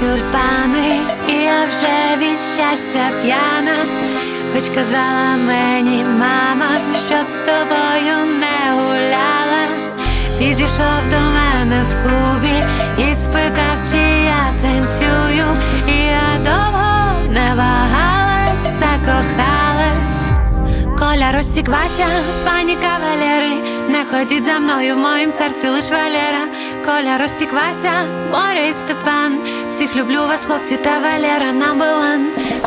тюльпани, і я вже від щастя п'яна. Хоч казала мені мама, щоб з тобою не гуляла. Підійшов до мене в клубі і спитав, чи я танцюю, і я довго не вагалась, закохалась. Коля розтіквася, пані кавалери, не ходіть за мною, в моїм серці лиш Валера. Коля розтіквася, море і Степан. Всіх люблю вас, хлопці та Валера, number one.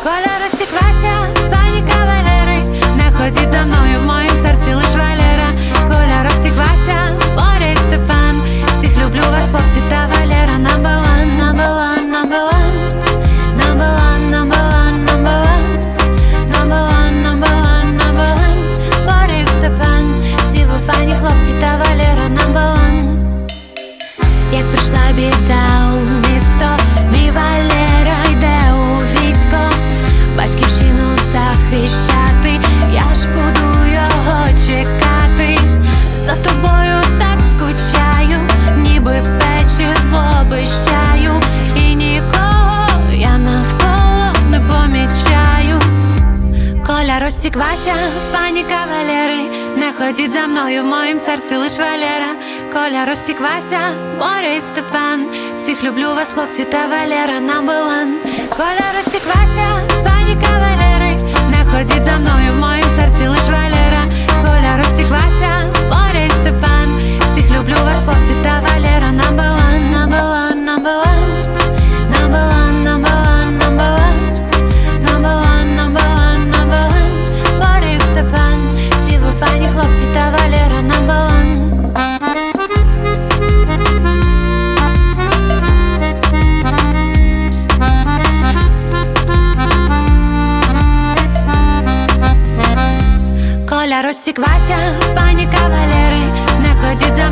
Біда місто, я ж буду його чекати. За тобою так скучаю, ніби печиво обіщаю І нікого я навколо не помічаю. Коля розтіквася, пані кавалери, не ходіть за мною, в моїм серці лиш Валера. Коля розтіквася, море і Степан. Всіх люблю вас, хлопці та Валера, на one. Коля розтіквася, пані кавалери, не ходіть за мною, в моїм Коля розтіквася, пані кавалери, не ходіть за